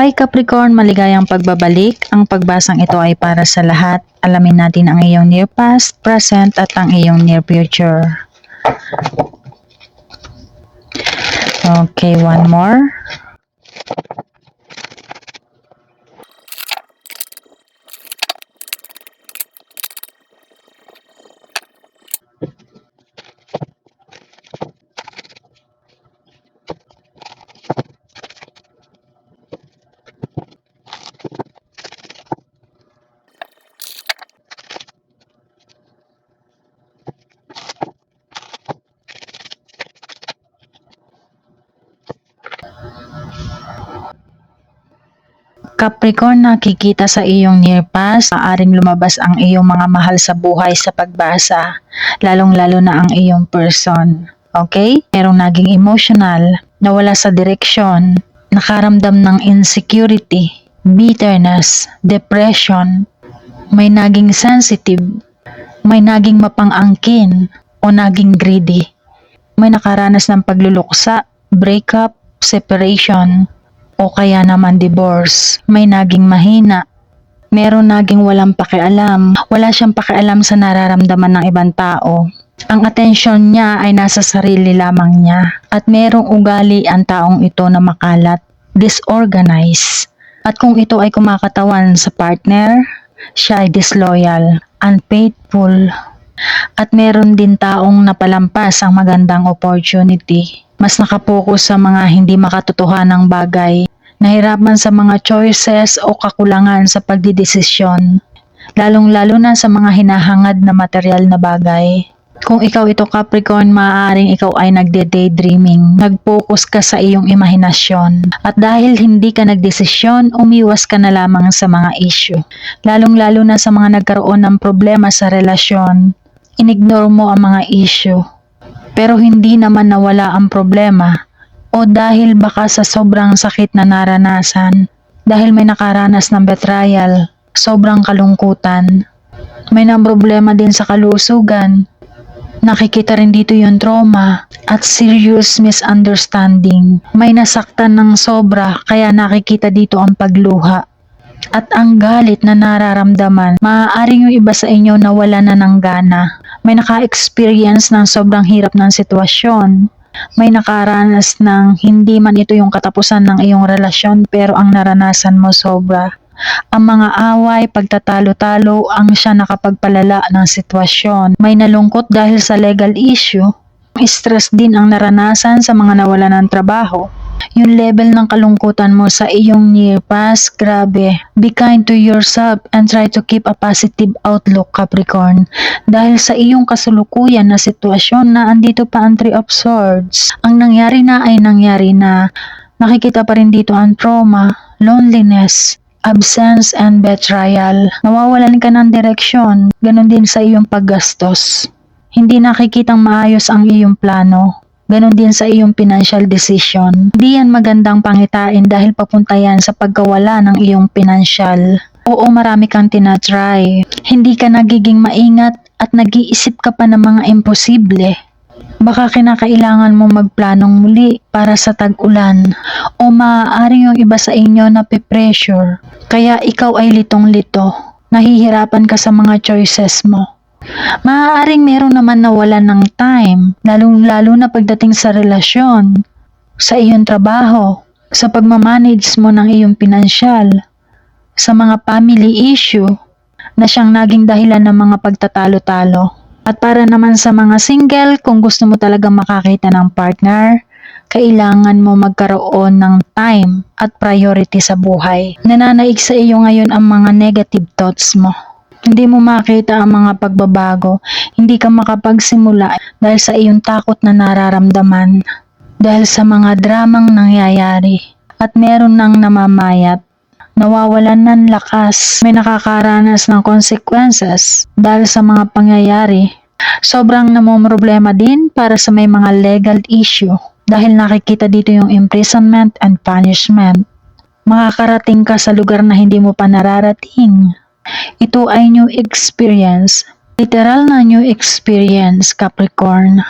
Hi Capricorn, maligayang pagbabalik. Ang pagbasang ito ay para sa lahat. Alamin natin ang iyong near past, present at ang iyong near future. Okay, one more. Capricorn, nakikita sa iyong near past, maaaring lumabas ang iyong mga mahal sa buhay sa pagbasa, lalong-lalo na ang iyong person. Okay? Merong naging emotional, nawala sa direksyon, nakaramdam ng insecurity, bitterness, depression, may naging sensitive, may naging mapang-angkin, o naging greedy. May nakaranas ng pagluluksa, breakup, separation, o kaya naman divorce. May naging mahina. Meron naging walang pakialam. Wala siyang pakialam sa nararamdaman ng ibang tao. Ang atensyon niya ay nasa sarili lamang niya. At merong ugali ang taong ito na makalat, disorganized. At kung ito ay kumakatawan sa partner, siya ay disloyal, unfaithful, at meron din taong napalampas ang magandang opportunity. Mas nakapokus sa mga hindi makatotohanang bagay. Nahirapan sa mga choices o kakulangan sa pagdidesisyon. Lalong-lalo na sa mga hinahangad na material na bagay. Kung ikaw ito Capricorn, maaaring ikaw ay nagde-daydreaming. Nag-focus ka sa iyong imahinasyon. At dahil hindi ka nagdesisyon, umiwas ka na lamang sa mga issue. Lalong-lalo na sa mga nagkaroon ng problema sa relasyon. Inignore mo ang mga issue. Pero hindi naman nawala ang problema. O dahil baka sa sobrang sakit na naranasan. Dahil may nakaranas ng betrayal, sobrang kalungkutan. May nang problema din sa kalusugan. Nakikita rin dito yung trauma at serious misunderstanding. May nasaktan ng sobra kaya nakikita dito ang pagluha. At ang galit na nararamdaman, maaaring yung iba sa inyo na wala na ng gana. May naka-experience ng sobrang hirap ng sitwasyon. May nakaranas ng hindi man ito yung katapusan ng iyong relasyon pero ang naranasan mo sobra. Ang mga away, pagtatalo-talo ang siya nakapagpalala ng sitwasyon. May nalungkot dahil sa legal issue. Stress din ang naranasan sa mga nawala ng trabaho. Yung level ng kalungkutan mo sa iyong near past, grabe. Be kind to yourself and try to keep a positive outlook, Capricorn. Dahil sa iyong kasulukuyan na sitwasyon na andito pa ang Three of Swords. Ang nangyari na ay nangyari na. Nakikita pa rin dito ang trauma, loneliness, absence and betrayal. Nawawalan ka ng direksyon, ganon din sa iyong paggastos. Hindi nakikitang maayos ang iyong plano. Ganon din sa iyong financial decision. Hindi yan magandang pangitain dahil papunta yan sa pagkawala ng iyong financial. Oo, marami kang tinatry. Hindi ka nagiging maingat at nag-iisip ka pa ng mga imposible. Baka kinakailangan mo magplanong muli para sa tag-ulan o maaaring yung iba sa inyo na pressure kaya ikaw ay litong-lito. Nahihirapan ka sa mga choices mo. Maaaring meron naman nawala ng time, lalong-lalo na pagdating sa relasyon, sa iyong trabaho, sa pagmamanage mo ng iyong pinansyal, sa mga family issue na siyang naging dahilan ng mga pagtatalo-talo. At para naman sa mga single, kung gusto mo talaga makakita ng partner, kailangan mo magkaroon ng time at priority sa buhay. Nananaig sa iyo ngayon ang mga negative thoughts mo. Hindi mo makita ang mga pagbabago, hindi ka makapagsimula dahil sa iyong takot na nararamdaman, dahil sa mga dramang nangyayari, at meron nang namamayat, nawawalan ng lakas, may nakakaranas ng consequences dahil sa mga pangyayari. Sobrang namomroblema din para sa may mga legal issue dahil nakikita dito yung imprisonment and punishment. Makakarating ka sa lugar na hindi mo pa nararating. Ito ay new experience. Literal na new experience, Capricorn.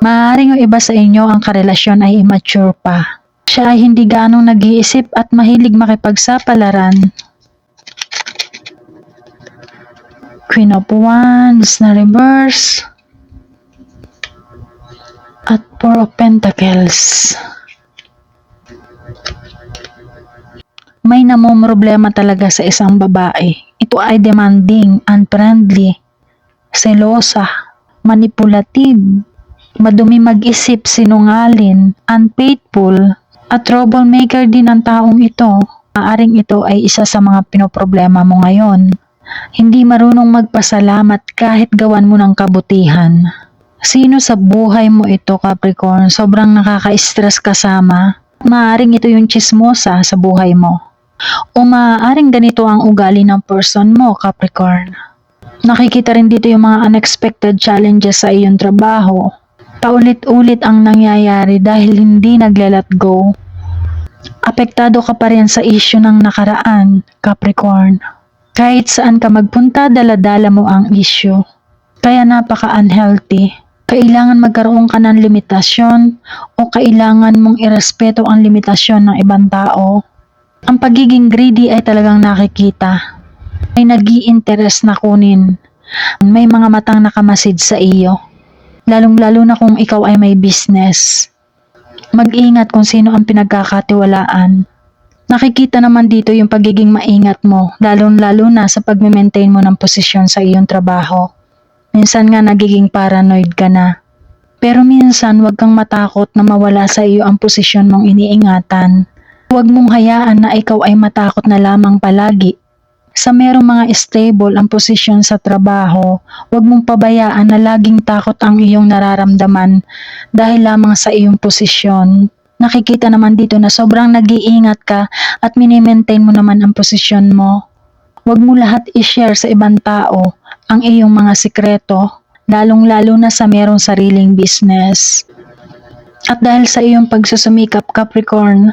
Maaaring yung iba sa inyo ang karelasyon ay immature pa. Siya ay hindi gaanong nag-iisip at mahilig makipagsapalaran. Queen of Wands na reverse. At Four of Pentacles. May namomroblema talaga sa isang babae. Ito ay demanding, unfriendly, selosa, manipulative, madumi mag-isip, sinungalin, unfaithful, at troublemaker din ang taong ito. Maaring ito ay isa sa mga pinoproblema mo ngayon. Hindi marunong magpasalamat kahit gawan mo ng kabutihan. Sino sa buhay mo ito, Capricorn? Sobrang nakaka-stress kasama. Maaring ito yung chismosa sa buhay mo. O maaaring ganito ang ugali ng person mo, Capricorn. Nakikita rin dito yung mga unexpected challenges sa iyong trabaho. Paulit-ulit ang nangyayari dahil hindi nagle-let go. Apektado ka pa rin sa issue ng nakaraan, Capricorn. Kahit saan ka magpunta, daladala mo ang issue. Kaya napaka-unhealthy. Kailangan magkaroon ka ng limitasyon o kailangan mong irespeto ang limitasyon ng ibang tao. Ang pagiging greedy ay talagang nakikita. May nag interest na kunin. May mga matang nakamasid sa iyo. Lalong-lalo na kung ikaw ay may business. Mag-ingat kung sino ang pinagkakatiwalaan. Nakikita naman dito yung pagiging maingat mo, lalong-lalo na sa pag-maintain mo ng posisyon sa iyong trabaho. Minsan nga nagiging paranoid ka na. Pero minsan wag kang matakot na mawala sa iyo ang posisyon mong iniingatan. Huwag mong hayaan na ikaw ay matakot na lamang palagi. Sa merong mga stable ang posisyon sa trabaho, huwag mong pabayaan na laging takot ang iyong nararamdaman dahil lamang sa iyong posisyon. Nakikita naman dito na sobrang nag-iingat ka at minimaintain mo naman ang posisyon mo. Huwag mo lahat i-share sa ibang tao ang iyong mga sikreto, lalong-lalo na sa merong sariling business. At dahil sa iyong pagsusumikap Capricorn,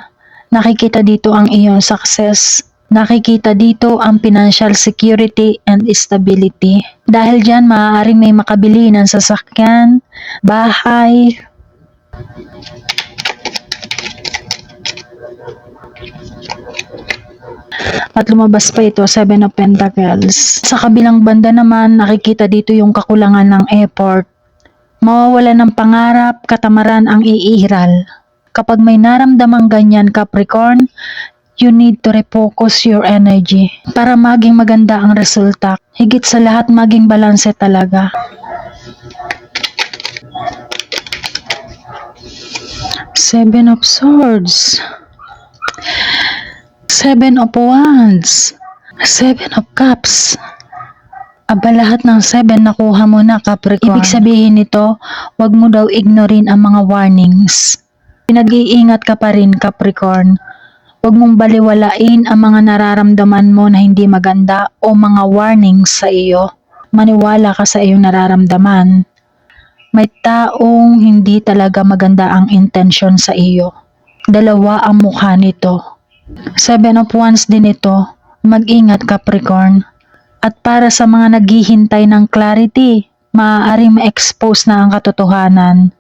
nakikita dito ang iyong success. Nakikita dito ang financial security and stability. Dahil dyan, maaaring may makabili ng sasakyan, bahay, at lumabas pa ito, Seven of Pentacles. Sa kabilang banda naman, nakikita dito yung kakulangan ng effort. Mawawala ng pangarap, katamaran ang iiral. Kapag may naramdamang ganyan, Capricorn, you need to refocus your energy para maging maganda ang resulta. Higit sa lahat, maging balanse talaga. Seven of Swords. Seven of Wands. Seven of Cups. Aba lahat ng seven nakuha mo na Capricorn. Ibig sabihin nito, wag mo daw ignorin ang mga warnings. Pinag-iingat ka pa rin Capricorn. Huwag mong baliwalain ang mga nararamdaman mo na hindi maganda o mga warnings sa iyo. Maniwala ka sa iyong nararamdaman. May taong hindi talaga maganda ang intensyon sa iyo. Dalawa ang mukha nito. Seven of Wands din ito. Mag-ingat Capricorn. At para sa mga naghihintay ng clarity, maaaring ma-expose na ang katotohanan.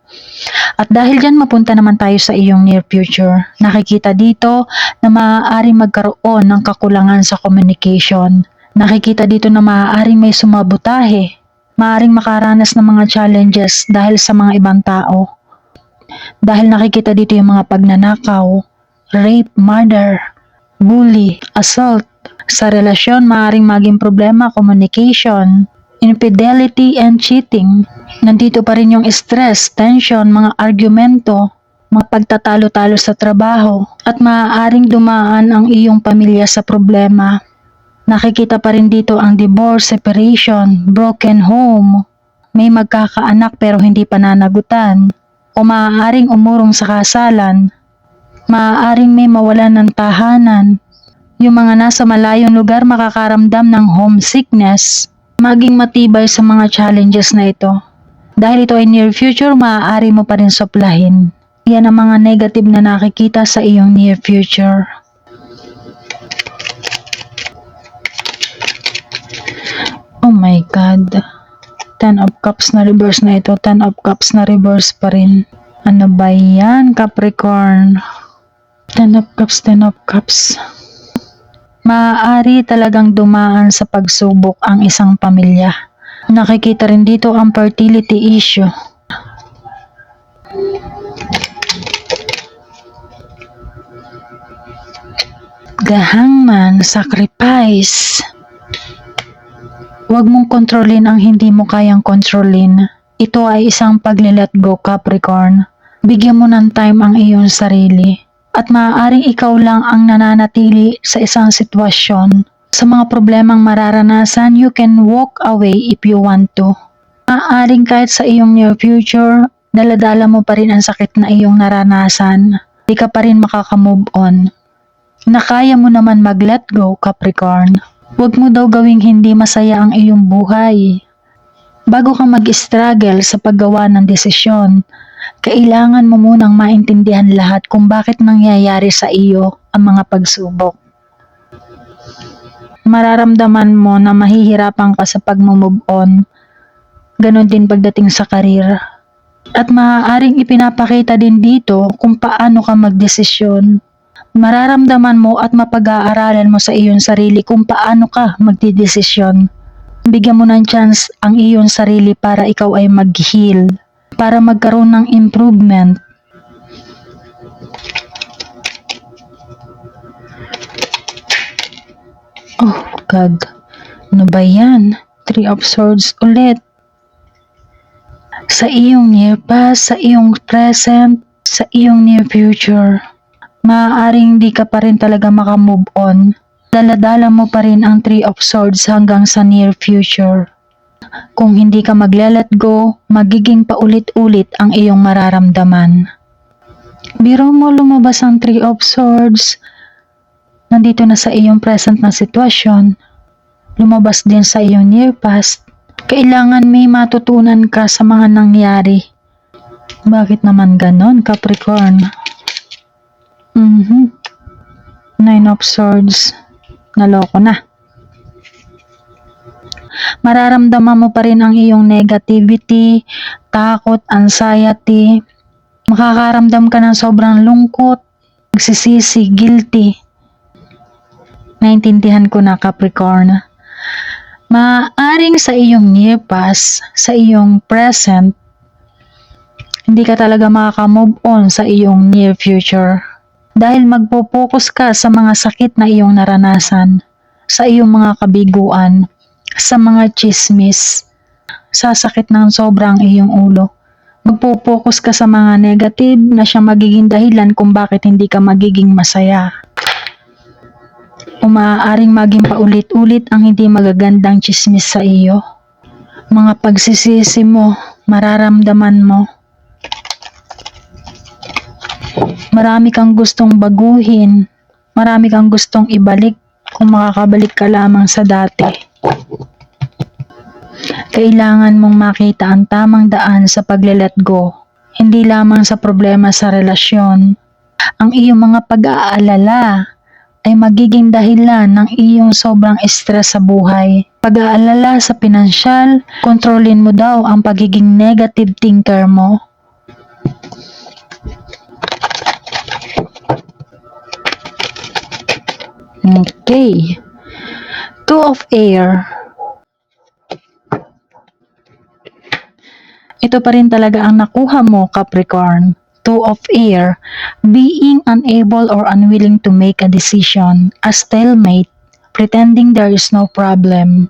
At dahil dyan mapunta naman tayo sa iyong near future. Nakikita dito na maaaring magkaroon ng kakulangan sa communication. Nakikita dito na maaaring may sumabutahe. Maaaring makaranas ng mga challenges dahil sa mga ibang tao. Dahil nakikita dito yung mga pagnanakaw, rape, murder, bully, assault. Sa relasyon, maaaring maging problema, communication, infidelity and cheating. Nandito pa rin yung stress, tension, mga argumento, mga pagtatalo-talo sa trabaho, at maaaring dumaan ang iyong pamilya sa problema. Nakikita pa rin dito ang divorce, separation, broken home, may magkakaanak pero hindi pananagutan, o maaaring umurong sa kasalan, maaaring may mawalan ng tahanan, yung mga nasa malayong lugar makakaramdam ng homesickness, maging matibay sa mga challenges na ito. Dahil ito ay near future, maaari mo pa rin suplahin. Yan ang mga negative na nakikita sa iyong near future. Oh my God. Ten of Cups na reverse na ito. Ten of Cups na reverse pa rin. Ano ba yan, Capricorn? Ten of Cups, Ten of Cups. Maaari talagang dumaan sa pagsubok ang isang pamilya. Nakikita rin dito ang fertility issue. The Hangman, Sacrifice. Huwag mong kontrolin ang hindi mo kayang kontrolin. Ito ay isang pagle-let go, Capricorn. Bigyan mo ng time ang iyong sarili. At maaaring ikaw lang ang nananatili sa isang sitwasyon. Sa mga problemang mararanasan, you can walk away if you want to. Maaaring kahit sa iyong near future, daladala mo pa rin ang sakit na iyong naranasan. Di ka pa rin makakamove on. Na kaya mo naman mag-let go, Capricorn. Huwag mo daw gawing hindi masaya ang iyong buhay. Bago ka mag-struggle sa paggawa ng desisyon, kailangan mo munang maintindihan lahat kung bakit nangyayari sa iyo ang mga pagsubok. Mararamdaman mo na mahihirapan ka sa pag-move on. Ganon din pagdating sa karir. At maaaring ipinapakita din dito kung paano ka magdesisyon. Mararamdaman mo at mapag-aaralan mo sa iyong sarili kung paano ka magdidesisyon. Bigyan mo ng chance ang iyong sarili para ikaw ay mag-heal, para magkaroon ng improvement. Oh God, ano ba yan? Three of Swords ulit. Sa iyong near past, sa iyong present, sa iyong near future maaaring di ka pa rin talaga makamove on. Daladala mo pa rin ang Three of Swords hanggang sa near future. Kung hindi ka magle-let go, magiging paulit-ulit ang iyong mararamdaman. Biro mo lumabas ang Three of Swords, nandito na sa iyong present na sitwasyon, lumabas din sa iyong near past, kailangan may matutunan ka sa mga nangyari. Bakit naman ganon, Capricorn? Mhm. Nine of Swords. Naloko na. Mararamdaman mo pa rin ang iyong negativity, takot, anxiety. Makakaramdam ka ng sobrang lungkot, nagsisisi, guilty. Naintindihan ko na Capricorn. Maaring sa iyong near past, sa iyong present, hindi ka talaga makaka-move on sa iyong near future dahil magpo-focus ka sa mga sakit na iyong naranasan, sa iyong mga kabiguan, sa mga chismis, sasakit ng sobrang iyong ulo. Magpo-focus ka sa mga negative na siya magiging dahilan kung bakit hindi ka magiging masaya. O maaaring maging paulit-ulit ang hindi magagandang chismis sa iyo. Mga pagsisisi mo, mararamdaman mo, Marami kang gustong baguhin. Marami kang gustong ibalik kung makakabalik ka lamang sa dati. Kailangan mong makita ang tamang daan sa pagle-let go. Hindi lamang sa problema sa relasyon. Ang iyong mga pag-aalala ay magiging dahilan ng iyong sobrang stress sa buhay. Pag-aalala sa pinansyal, kontrolin mo daw ang pagiging negative thinker mo. Okay. Two of air. Ito pa rin talaga ang nakuha mo, Capricorn. Two of air. Being unable or unwilling to make a decision. A stalemate. Pretending there is no problem.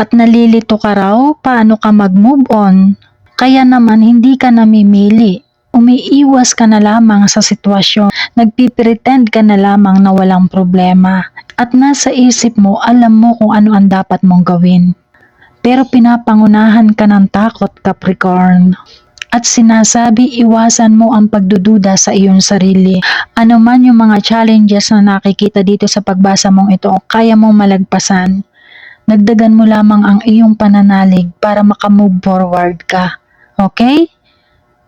At nalilito ka raw paano ka mag-move on. Kaya naman hindi ka namimili umiiwas ka na lamang sa sitwasyon, nagpipretend ka na lamang na walang problema, at nasa isip mo alam mo kung ano ang dapat mong gawin. Pero pinapangunahan ka ng takot, Capricorn. At sinasabi iwasan mo ang pagdududa sa iyong sarili. Ano man yung mga challenges na nakikita dito sa pagbasa mong ito, kaya mong malagpasan. Nagdagan mo lamang ang iyong pananalig para makamove forward ka. Okay?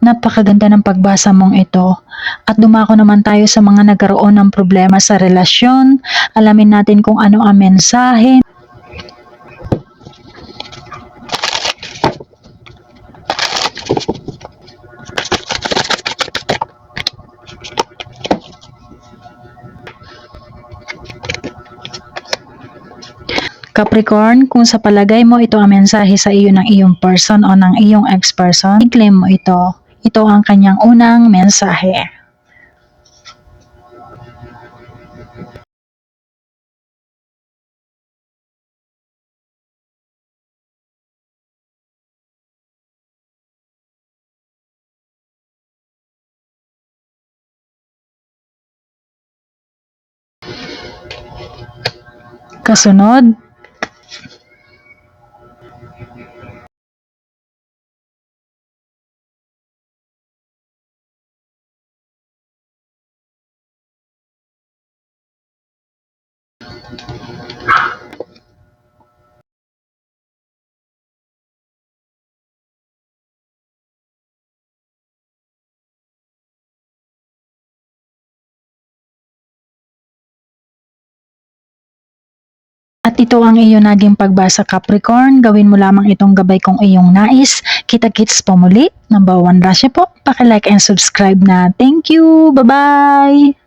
Napakaganda ng pagbasa mong ito. At dumako naman tayo sa mga nagkaroon ng problema sa relasyon. Alamin natin kung ano ang mensahe. Capricorn, kung sa palagay mo ito ang mensahe sa iyo ng iyong person o ng iyong ex-person, i-claim mo ito. Ito ang kanyang unang mensahe. Kasunod, At ito ang iyong naging pagbasa Capricorn. Gawin mo lamang itong gabay kung iyong nais. Kita-kits po muli. Number one Rasya po. Pakilike and subscribe na. Thank you. Bye-bye.